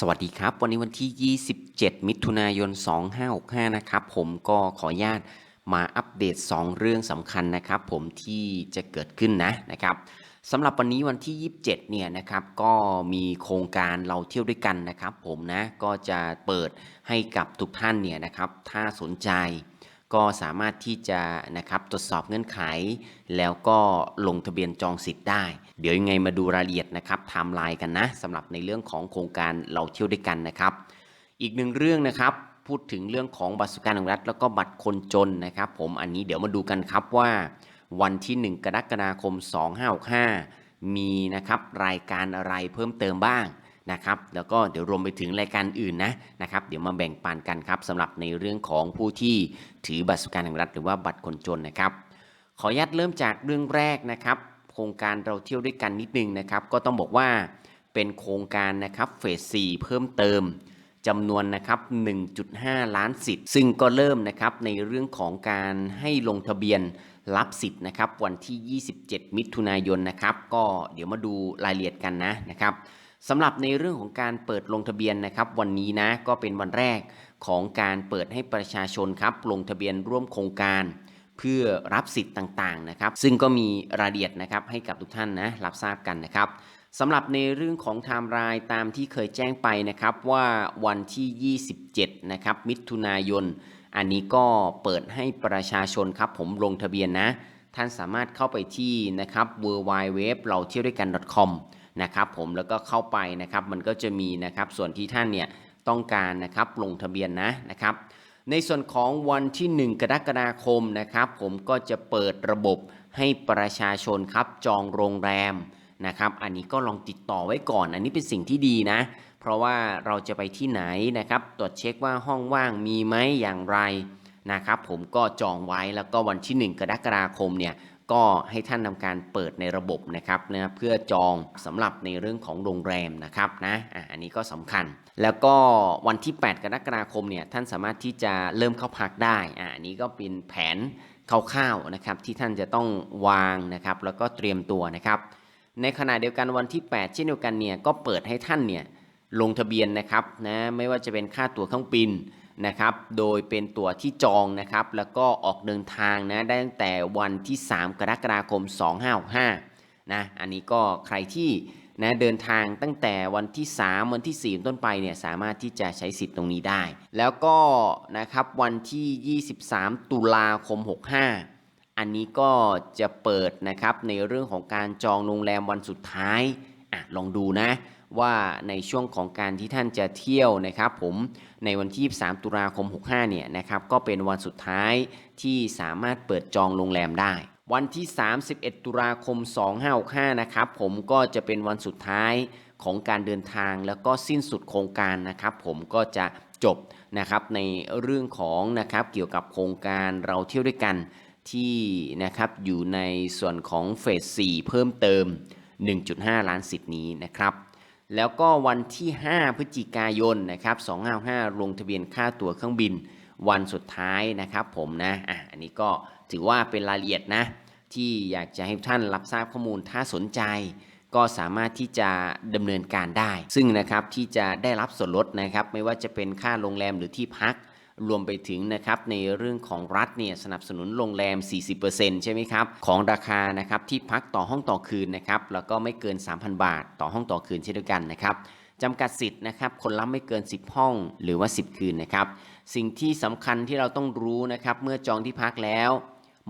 สวัสดีครับ วันนี้วันที่ 27 มิถุนายน 2565 นะครับ ผมก็ขออนุญาตมาอัปเดต 2 เรื่องสำคัญนะครับ ผมที่จะเกิดขึ้นนะนะครับสำหรับวันนี้วันที่ 27 เนี่ยนะครับ ก็มีโครงการเราเที่ยวด้วยกันนะครับ ผมนะก็จะเปิดให้กับทุกท่านเนี่ยนะครับ ถ้าสนใจ ก็สามารถที่จะนะครับตรวจสอบเงื่อนไข แล้วก็ลงทะเบียนจองสิทธิ์ได้ เดี๋ยวยังไงมาดูรายละเอียดนะครับไทม์ไลน์กันนะสำหรับในเรื่องของโครงการเราเที่ยวด้วยกันนะครับ อีกหนึ่งเรื่องนะครับพูดถึงเรื่องของบัตรสวัสดิการแห่งรัฐ แล้วก็บัตรคนจนนะครับ ผมอันนี้เดี๋ยวมาดูกันครับว่า วันที่ 1 กรกฎาคม 2565มีนะครับรายการอะไรเพิ่มเติมบ้าง นะครับแล้วก็เดี๋ยวรวมไปถึงรายการอื่นนะนะครับเดี๋ยวมาแบ่งปันกันครับสำหรับในเรื่องของผู้ที่ถือบัตรสวัสดิการแห่งรัฐหรือว่าบัตรคนจนนะครับ ขออนุญาตเริ่มจากเรื่องแรกนะครับโครงการเราเที่ยวด้วยกันนิดนึงนะครับ ก็ต้องบอกว่าเป็นโครงการนะครับเฟส 4 เพิ่มเติมจำนวนนะครับ 1.5 ล้านสิทธิ์ ซึ่งก็เริ่มนะครับในเรื่องของการให้ลงทะเบียนรับสิทธิ์นะครับวันที่ 27 มิถุนายนนะครับ ก็เดี๋ยวมาดูรายละเอียดกันนะนะครับ สำหรับในเรื่องของการเปิดลงทะเบียนนะครับวันนี้นะก็เป็นวันแรกของการเปิดให้ประชาชนครับลงทะเบียนร่วมโครงการ เพื่อรับสิทธิ์ต่างๆนะครับ ซึ่งก็มีรายละเอียดนะครับให้กับทุกท่านนะรับทราบกันนะครับสำหรับในเรื่องของไทม์ไลน์ตามที่เคยแจ้งไปนะครับว่าวันที่ 27 นะครับมิถุนายน อันนี้ก็เปิดให้ประชาชนครับผมลงทะเบียนนะ ท่านสามารถเข้าไปที่นะครับ w w w เราเที่ยวด้วยกัน .com นะครับผมแล้วก็เข้าไปนะครับมันก็จะมีนะครับส่วนที่ท่านเนี่ยต้องการนะครับลงทะเบียนนะนะครับ ในส่วนของวันที่ 1 กรกฎาคมนะครับ ผมก็จะเปิดระบบให้ประชาชนครับจองโรงแรมนะครับ อันนี้ก็ลองติดต่อไว้ก่อน อันนี้เป็นสิ่งที่ดีนะ เพราะว่าเราจะไปที่ไหนนะครับ ตรวจเช็คว่าห้องว่างมีไหมอย่างไรนะครับ ผมก็จองไว้แล้วก็วันที่ 1 กรกฎาคมเนี่ย ก็ให้ท่านทำการเปิดในระบบนะครับนะเพื่อจองสำหรับในเรื่องของโรงแรมนะครับนะอะอันนี้ก็สำคัญ แล้วก็วันที่ 8 กรกฎาคมเนี่ยท่านสามารถที่จะเริ่มเข้าพักได้อะอันนี้ก็เป็นแผนคร่าวๆนะครับที่ท่านจะต้องวางนะครับแล้วก็เตรียมตัวนะครับ ในขณะเดียวกันวันที่ 8 เช่นเดียวกันเนี่ยก็เปิดให้ท่านเนี่ยลงทะเบียนนะครับนะไม่ว่าจะเป็นค่าตั๋วเครื่องบิน นะครับ โดยเป็นตั๋วที่จองนะครับ แล้วก็ออกเดินทางนะ ได้ตั้งแต่วันที่ 3 กรกฎาคม 2565 นะ อันนี้ก็ใครที่นะเดินทางตั้งแต่วันที่ 3 วันที่ 4 ต้นไปเนี่ยสามารถที่จะใช้สิทธิ์ตรงนี้ได้ แล้วก็นะครับวันที่ 23 ตุลาคม 65 อันนี้ก็จะเปิดนะครับในเรื่องของการจองโรงแรมวันสุดท้ายอะลองดูนะ ว่าในช่วงของการที่ท่านจะเที่ยวนะครับ ผมในวันที่ 23 ตุลาคม 65 เนี่ยนะครับก็เป็นวันสุดท้ายที่สามารถเปิดจองโรงแรมได้ วันที่ 31 ตุลาคม 2565 นะครับผมก็จะเป็นวันสุดท้ายของการเดินทางแล้วก็สิ้นสุดโครงการนะครับ ผมก็จะจบนะครับในเรื่องของนะครับเกี่ยวกับโครงการเราเที่ยวด้วยกันที่นะครับอยู่ในส่วนของเฟส 4 เพิ่มเติม 1.5 ล้านสิทธิ์นี้นะครับ แล้วก็วันที่ 5 พฤศจิกายนนะครับ255ลงทะเบียนค่าตั๋วเครื่องบินวันสุดท้ายนะครับผมนะอะอันนี้ก็ถือว่าเป็นรายละเอียดนะ ที่อยากจะให้ท่านรับทราบข้อมูลถ้าสนใจ ก็สามารถที่จะดำเนินการได้ ซึ่งนะครับที่จะได้รับส่วนลดนะครับ ไม่ว่าจะเป็นค่าโรงแรมหรือที่พัก รวมไปถึงนะครับในเรื่องของรัฐเนี่ยสนับสนุนโรงแรม 40%ใช่ไหมครับของราคานะครับที่พักต่อห้องต่อคืนนะครับแล้วก็ไม่เกิน 3,000 บาท ต่อห้องต่อคืนเช่นเดียวกันนะครับจำกัดสิทธิ์นะครับคนละไม่เกิน 10 ห้องหรือว่า 10 คืนนะครับสิ่งที่สำคัญที่เราต้องรู้นะครับเมื่อจองที่พักแล้ว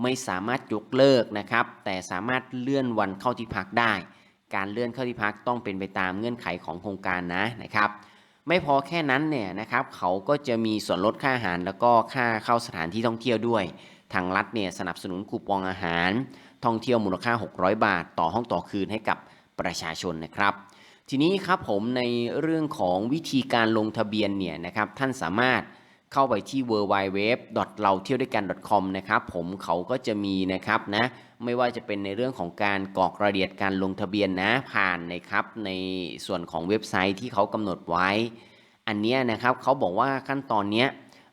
ไม่สามารถยกเลิกนะครับ แต่สามารถเลื่อนวันเข้าที่พักได้ การเลื่อนเข้าที่พักต้องเป็นไปตามเงื่อนไขของโครงการนะนะครับ ไม่พอแค่นั้นเนี่ยนะครับเขาก็จะมีส่วนลดค่าอาหาร แล้วก็ค่าเข้าสถานที่ท่องเที่ยวด้วย ทางรัฐเนี่ยสนับสนุนคูปองอาหาร ท่องเที่ยวมูลค่า 600 บาท ต่อห้องต่อคืนให้กับประชาชนนะครับ ทีนี้ครับผมในเรื่องของวิธีการลงทะเบียนเนี่ยนะครับท่านสามารถ เข้าไปที่ w w w เราเที่ยวด้วยกัน .com นะครับ ผมเขาก็จะมีนะครับนะ ไม่ว่าจะเป็นในเรื่องของการกรอกรายละเอียดการลงทะเบียนนะผ่านนะครับในส่วนของเว็บไซต์ที่เขากำหนดไว้ อันนี้นะครับเขาบอกว่าขั้นตอนนี้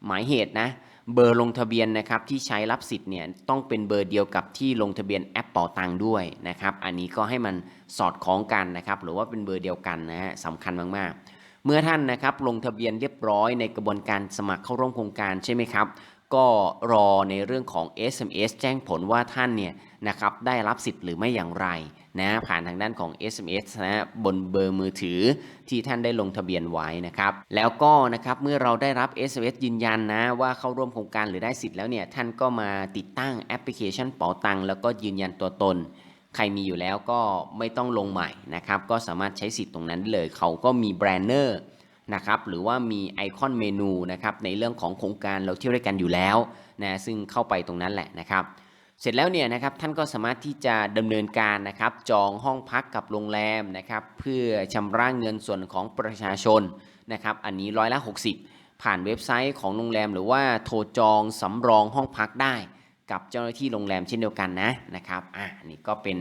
หมายเหตุนะเบอร์ลงทะเบียนนะครับที่ใช้รับสิทธิ์เนี่ยต้องเป็นเบอร์เดียวกับที่ลงทะเบียนแอปเป่าตังด้วยนะครับ อันนี้ก็ให้มันสอดคล้องกันนะครับ หรือว่าเป็นเบอร์เดียวกันนะฮะสำคัญมากๆ เมื่อท่านนะครับลงทะเบียนเรียบร้อยในกระบวนการสมัครเข้าร่วมโครงการใช่ไหมครับ ก็รอในเรื่องของ SMS แจ้งผลว่าท่านเนี่ยนะครับได้รับสิทธิ์หรือไม่อย่างไรนะผ่านทางด้านของ SMS นะบนเบอร์มือถือที่ท่านได้ลงทะเบียนไว้นะครับ แล้วก็นะครับเมื่อเราได้รับ SMS ยืนยันนะว่าเข้าร่วมโครงการหรือได้สิทธิ์แล้วเนี่ยท่านก็มาติดตั้งแอปพลิเคชันเป๋าตังแล้วก็ยืนยันตัวตน ใครมีอยู่แล้วก็ไม่ต้องลงใหม่นะครับ ก็สามารถใช้สิทธิ์ตรงนั้นเลย เขาก็มีแบรนเนอร์นะครับ หรือว่ามีไอคอนเมนูนะครับ ในเรื่องของโครงการเราเที่ยวด้วยกันอยู่แล้วนะ ซึ่งเข้าไปตรงนั้นแหละนะครับ เสร็จแล้วเนี่ยนะครับ ท่านก็สามารถที่จะดำเนินการนะครับ จองห้องพักกับโรงแรมนะครับ เพื่อชำระเงินส่วนของประชาชนนะครับ อันนี้ร้อยละ 60 ผ่านเว็บไซต์ของโรงแรม หรือว่าโทรจองสำรองห้องพักได้ กับเจ้าหน้าที่โรงแรมเช่นเดียวกันนะนะครับอะนี่ก็เป็น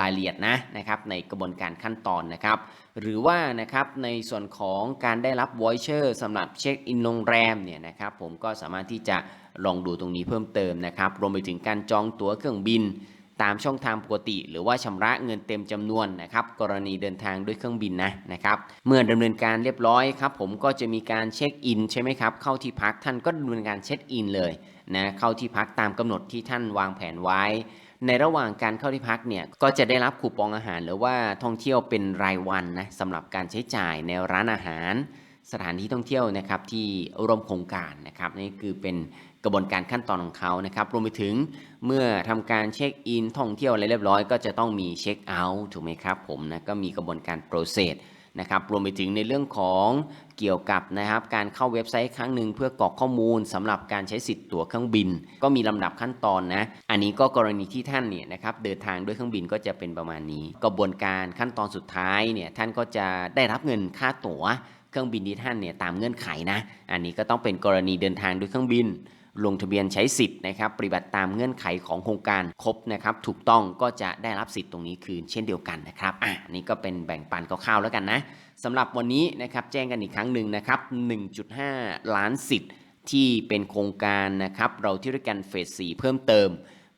รายละเอียดนะนะครับในกระบวนการขั้นตอนนะครับ หรือว่านะครับในส่วนของการได้รับ voucher สำหรับเช็คอินโรงแรมเนี่ยนะครับผมก็สามารถที่จะลองดูตรงนี้เพิ่มเติมนะครับ รวมไปถึงการจองตั๋วเครื่องบิน ตามช่องทางปกติ หรือว่าชำระเงินเต็มจำนวนนะครับกรณีเดินทางด้วยเครื่องบินนะนะครับเมื่อดำเนินการเรียบร้อยครับผมก็จะมีการเช็คอินใช่ไหมครับเข้าที่พักท่านก็ดำเนินการเช็คอินเลยนะเข้าที่พักตามกำหนดที่ท่านวางแผนไว้ ในระหว่างการเข้าที่พักเนี่ยก็จะได้รับคูปองอาหาร หรือว่าท่องเที่ยวเป็นรายวันนะสำหรับการใช้จ่ายในร้านอาหาร สถานที่ท่องเที่ยวนะครับที่ร่วมโครงการนะครับนี่คือเป็น กระบวนการขั้นตอนของเขานะครับ รวมไปถึงเมื่อทำการเช็คอินท่องเที่ยวอะไรเรียบร้อย ก็จะต้องมีเช็คเอาท์ถูกไหมครับผมนะก็มีกระบวนการโปรเซสนะครับรวมไปถึงในเรื่องของเกี่ยวกับนะครับการเข้าเว็บไซต์ครั้งหนึ่งเพื่อกรอกข้อมูลสำหรับการใช้สิทธิ์ตั๋วเครื่องบิน ก็มีลำดับขั้นตอนนะอันนี้ก็กรณีที่ท่านเนี่ยนะครับเดินทางด้วยเครื่องบินก็จะเป็นประมาณนี้ กระบวนการขั้นตอนสุดท้ายเนี่ยท่านก็จะได้รับเงินค่าตั๋วเครื่องบินที่ท่านเนี่ยตามเงื่อนไขนะ อันนี้ก็ต้องเป็นกรณีเดินทางด้วยเครื่องบิน ลงทะเบียนใช้สิทธิ์นะครับปฏิบัติตามเงื่อนไขของโครงการครบนะครับถูกต้องก็จะได้รับสิทธิ์ตรงนี้คืนเช่นเดียวกันนะครับอะนนี้ก็เป็นแบ่งปันคร่าวๆแล้วกันนะสำหรับวันนี้นะครับแจ้งกันอีกครั้งหนึ่งนะครับ 1.5 ล้านสิทธิ์ที่เป็นโครงการนะครับเราที่ด้วยกันเฟส 4 เพิ่มเติม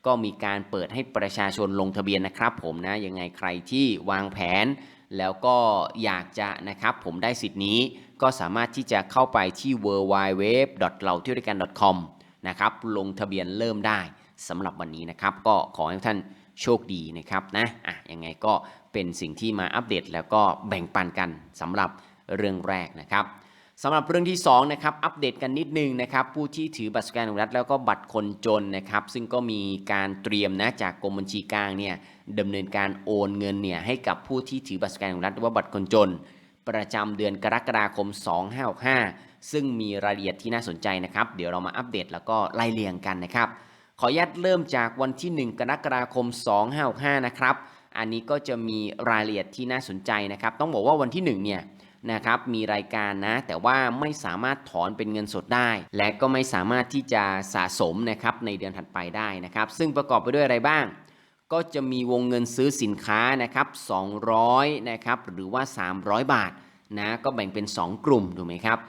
ก็มีการเปิดให้ประชาชนลงทะเบียนนะครับ ผมนะยังไงใครที่วางแผน แล้วก็อยากจะนะครับผมได้สิทธิ์นี้ ก็สามารถที่จะเข้าไปที่ w w w เราเที่ยวด้วยกัน .com นะครับลงทะเบียนเริ่มได้สำหรับวันนี้นะครับ ก็ขอให้ท่านโชคดีนะครับนะอะยังไงก็เป็นสิ่งที่มาอัปเดตแล้วก็แบ่งปันกันสำหรับเรื่องแรกนะครับสำหรับเรื่องที่2นะครับอัปเดตกันนิดนึงนะครับผู้ที่ถือบัตรสแกนของรัฐแล้วก็บัตรคนจนนะครับซึ่งก็มีการเตรียมนะจากกรมบัญชีกลางเนี่ยดำเนินการโอนเงินเนี่ยให้กับผู้ที่ถือบัตรสแกนของรัฐหรือว่าบัตรคนจน ประจำเดือนกรกฎาคม 2565 ซึ่งมีรายละเอียดที่น่าสนใจนะครับ เดี๋ยวเรามาอัปเดตแล้วก็ไล่เรียงกันนะครับ ขออนุญาตเริ่มจากวันที่ 1 กรกฎาคม 2565 นะครับ อันนี้ก็จะมีรายละเอียดที่น่าสนใจนะครับ ต้องบอกว่าวันที่ 1 เนี่ยนะครับมีรายการนะ แต่ว่าไม่สามารถถอนเป็นเงินสดได้ และก็ไม่สามารถที่จะสะสมนะครับในเดือนถัดไปได้นะครับ ซึ่งประกอบไปด้วยอะไรบ้าง ก็จะมีวงเงินซื้อสินค้านะครับ200นะครับหรือว่า 300 บาทนะก็แบ่งเป็น 2 กลุ่มถูกไหมครับ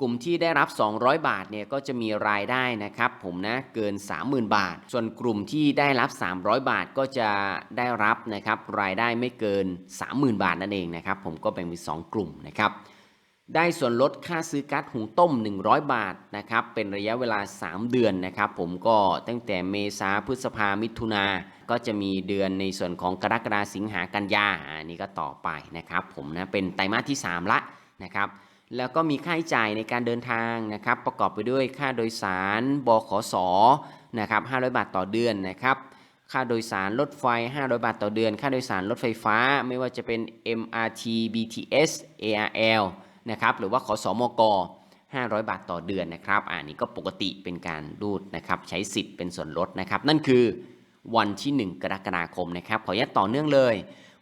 กลุ่มที่ได้รับ 200 บาทเนี่ยก็จะมีรายได้นะครับ ผมนะเกิน 30,000 บาท ส่วนกลุ่มที่ได้รับ 300 บาทก็จะได้รับนะครับรายได้ไม่เกิน 30,000 บาทนั่นเองนะครับ ผมก็แบ่งเป็น 2 กลุ่มนะครับ ได้ส่วนลดค่าซื้อก๊าซหุงต้ม 100 บาทนะครับเป็นระยะเวลา 3 เดือนนะครับผมก็ตั้งแต่เมษาพฤษภามิถุนาก็จะมีเดือนในส่วนของกรกฎาสิงหากันยาอันนี้ก็ต่อไปนะครับผมนะเป็นไตรมาสที่ 3 ละนะครับแล้วก็มีค่าใช้จ่ายในการเดินทางนะครับประกอบไปด้วยค่าโดยสารบขสนะครับ500 บาทต่อเดือนนะครับค่าโดยสารรถไฟ 500 บาทต่อเดือน ค่าโดยสารรถไฟฟ้า ไม่ว่าจะเป็น MRT BTS ARL นะครับหรือว่าขอสอมก500 บาทต่อเดือนนะครับอันนี้ก็ปกติเป็นการรูดนะครับใช้สิทธิ์เป็นส่วนลดนะครับ นั่นคือวันที่ 1 กรกฎาคมนะครับ ขออนุญาตต่อเนื่องเลย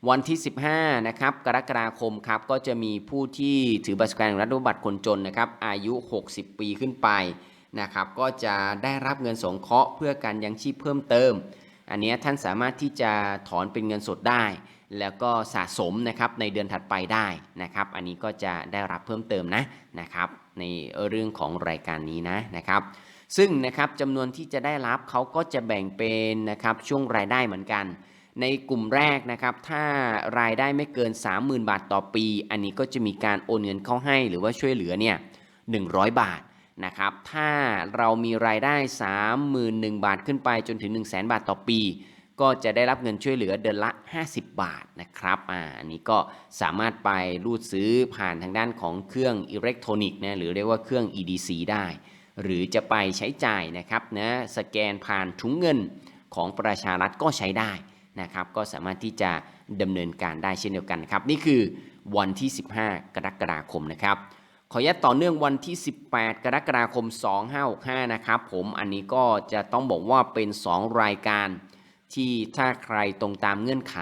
วันที่ 15นะครับกรกฎาคมครับก็จะมีผู้ที่ถือบัตรสแกนรัฐบัตรคนจนนะครับอายุ 60 ปีขึ้นไปนะครับก็จะได้รับเงินสงเคราะห์เพื่อการยังชีพเพิ่มเติม อันนี้ท่านสามารถที่จะถอนเป็นเงินสดได้ แล้วก็สะสมนะครับในเดือนถัดไปได้นะครับ อันนี้ก็จะได้รับเพิ่มเติมนะนะครับ ในเรื่องของรายการนี้นะนะครับ ซึ่งนะครับจำนวนที่จะได้รับเขาก็จะแบ่งเป็นนะครับช่วงรายได้เหมือนกัน ในกลุ่มแรกนะครับ ถ้ารายได้ไม่เกิน 30,000 บาทต่อปี อันนี้ก็จะมีการโอนเงินเข้าให้หรือว่าช่วยเหลือเนี่ย100 บาทนะครับ ถ้าเรามีรายได้ 31,000 บาทขึ้นไปจนถึง 1 0 0 0 0แบาทต่อปี ก็จะได้รับเงินช่วยเหลือเดือนละ 50 บาทนะครับอ่าอันนี้ก็สามารถไปรูดซื้อผ่านทางด้านของเครื่องอิเล็กทรอนิกส์นะหรือเรียกว่าเครื่อง EDC ได้ หรือจะไปใช้จ่ายนะครับนะสแกนผ่านถุงเงินของประชารัฐก็ใช้ได้นะครับ ก็สามารถที่จะดำเนินการได้เช่นเดียวกันครับ นี่คือวันที่ 15 กรกฎาคมนะครับ ขออนุญาตต่อเนื่องวันที่ 18 กรกฎาคม 2565 นะครับ ผมอันนี้ก็จะต้องบอกว่าเป็น 2 รายการ ที่ถ้าใครตรงตามเงื่อนไข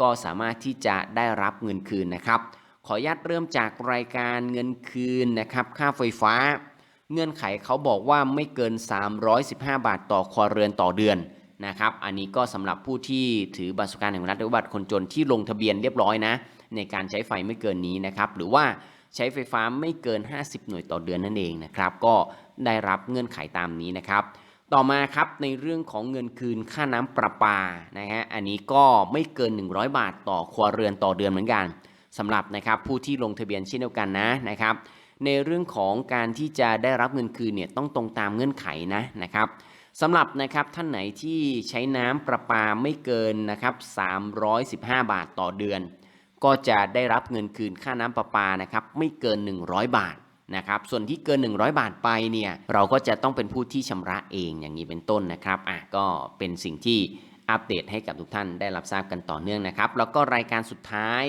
ก็สามารถที่จะได้รับเงินคืนนะครับ ขออนุญาตเริ่มจากรายการเงินคืนนะครับ ค่าไฟฟ้า เงื่อนไขเขาบอกว่าไม่เกิน 315 บาทต่อครัวเรือนต่อเดือนนะครับ อันนี้ก็สำหรับผู้ที่ถือบัตรสวัสดิการแห่งรัฐหรือบัตรคนจนที่ลงทะเบียนเรียบร้อยนะ ในการใช้ไฟไม่เกินนี้นะครับ หรือว่าใช้ไฟฟ้าไม่เกิน 50 หน่วยต่อเดือนนั่นเองนะครับ ก็ได้รับเงื่อนไขตามนี้นะครับ ต่อมาครับในเรื่องของเงินคืนค่าน้ำประปานะฮะอันนี้ก็ไม่เกิน 100 บาทต่อครัวเรือนต่อเดือนเหมือนกันสำหรับนะครับผู้ที่ลงทะเบียนเช่นเดียวกันนะนะครับ ในเรื่องของการที่จะได้รับเงินคืนเนี่ยต้องตรงตามเงื่อนไขนะนะครับสำหรับนะครับท่านไหนที่ใช้น้ำประปาไม่เกินนะครับ315 บาทต่อเดือน ก็จะได้รับเงินคืนค่าน้ำประปานะครับไม่เกิน 100 บาท นะครับส่วนที่เกิน 100 บาทไปเนี่ยเราก็จะต้องเป็นผู้ที่ชำระเองอย่างนี้เป็นต้นนะครับอะก็เป็นสิ่งที่อัปเดตให้กับทุกท่านได้รับทราบกันต่อเนื่องนะครับ แล้วก็รายการสุดท้าย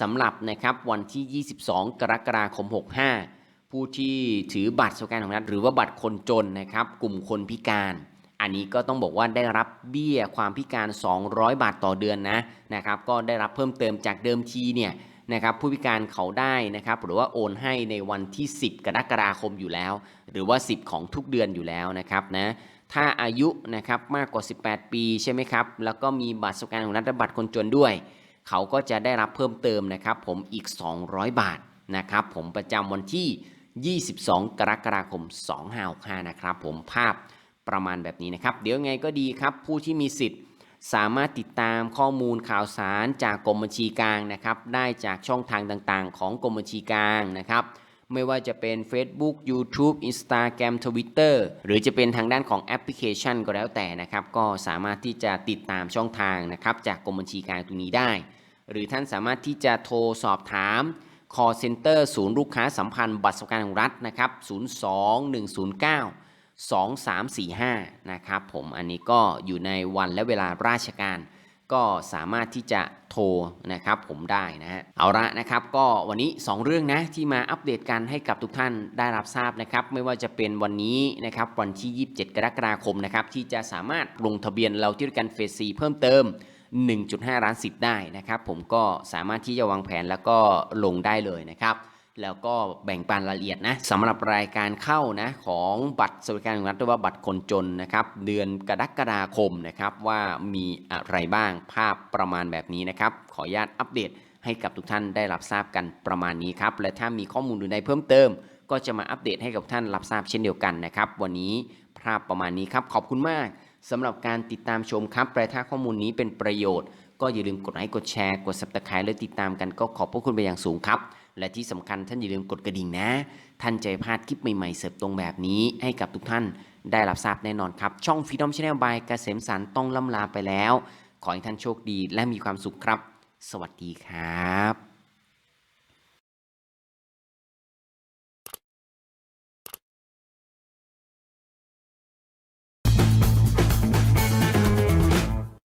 สำหรับนะครับวันที่ 22 กรกฎาคม 65 ผู้ที่ถือบัตรสวัสดิการของรัฐหรือว่าบัตรคนจนนะครับ กลุ่มคนพิการ อันนี้ก็ต้องบอกว่าได้รับเบี้ยความพิการ 200 บาทต่อเดือนนะนะครับ ก็ได้รับเพิ่มเติมจากเดิมทีเนี่ย นะครับผู้พิการเขาได้นะครับหรือว่าโอนให้ในวันที่ 10 กรกฎาคมอยู่แล้ว หรือว่า 10 ของทุกเดือนอยู่แล้วนะครับนะถ้าอายุนะครับมากกว่า 18 ปีใช่ไหมครับแล้วก็มีบัตรสวัสดิการของรัฐบัตรคนจนด้วย เขาก็จะได้รับเพิ่มเติมนะครับผมอีก 200 บาทนะครับผมประจำวันที่ 22 กรกฎาคม 2565 นะครับผมภาพประมาณแบบนี้นะครับ เดี๋ยวไงก็ดีครับผู้ที่มีสิทธิ์ สามารถติดตามข้อมูลข่าวสารจากกรมบัญชีกลางนะครับ ได้จากช่องทางต่างๆ ของกรมบัญชีกลางนะครับ ไม่ว่าจะเป็น Facebook YouTube Instagram Twitter หรือจะเป็นทางด้านของแอปพลิเคชันก็แล้วแต่นะครับ ก็สามารถที่จะติดตามช่องทางนะครับ จากกรมบัญชีกลางตรงนี้ได้ หรือท่านสามารถที่จะโทรสอบถาม call center ศูนย์ลูกค้าสัมพันธ์บัตรสวัสดิการของรัฐนะครับ 2 3 4 5นะครับผมอันนี้ก็อยู่ในวันและเวลาราชการ ก็สามารถที่จะโทรนะครับผมได้นะฮะเอาละนะครับก็วันนี้ 2 เรื่องนะที่มาอัปเดตกันให้กับทุกท่านได้รับทราบนะครับไม่ว่าจะเป็นวันนี้นะครับวันที่ 27 กรกฎาคมนะครับที่จะสามารถลงทะเบียนเราที่กันเฟสซีเพิ่มเติม 1.5ล้านสิทธิ์ได้นะครับผมก็สามารถที่จะวางแผนแล้วก็ลงได้เลยนะครับ แล้วก็แบ่งปันรายละเอียดนะสำหรับรายการเข้านะของบัตรสวัสดิการแห่งรัฐหรือว่าบัตรคนจนนะครับ เดือนกรกฎาคมนะครับว่ามีอะไรบ้างภาพประมาณแบบนี้นะครับ ขออนุญาตอัปเดตให้กับทุกท่านได้รับทราบกันประมาณนี้ครับ และถ้ามีข้อมูลอื่นใดเพิ่มเติม ก็จะมาอัปเดตให้กับท่านรับทราบเช่นเดียวกันนะครับ วันนี้ภาพประมาณนี้ครับ ขอบคุณมากสำหรับการติดตามชมครับและถ้าข้อมูลนี้เป็นประโยชน์ ก็อย่าลืมกดไลค์กดแชร์กด subscribe และติดตามกันก็ขอบพระคุณไปอย่างสูงครับ และที่สำคัญท่านอย่าลืมกดกระดิ่งนะ ท่านจะพลาดคลิปใหม่ๆเสิร์ฟตรงแบบนี้ให้กับทุกท่านได้รับทราบแน่นอนครับ ช่อง Freedom Channel by เกษมสันต์ต้องล่ำลาไปแล้ว ขอให้ท่านโชคดีและมีความสุขครับ สวัสดีครับ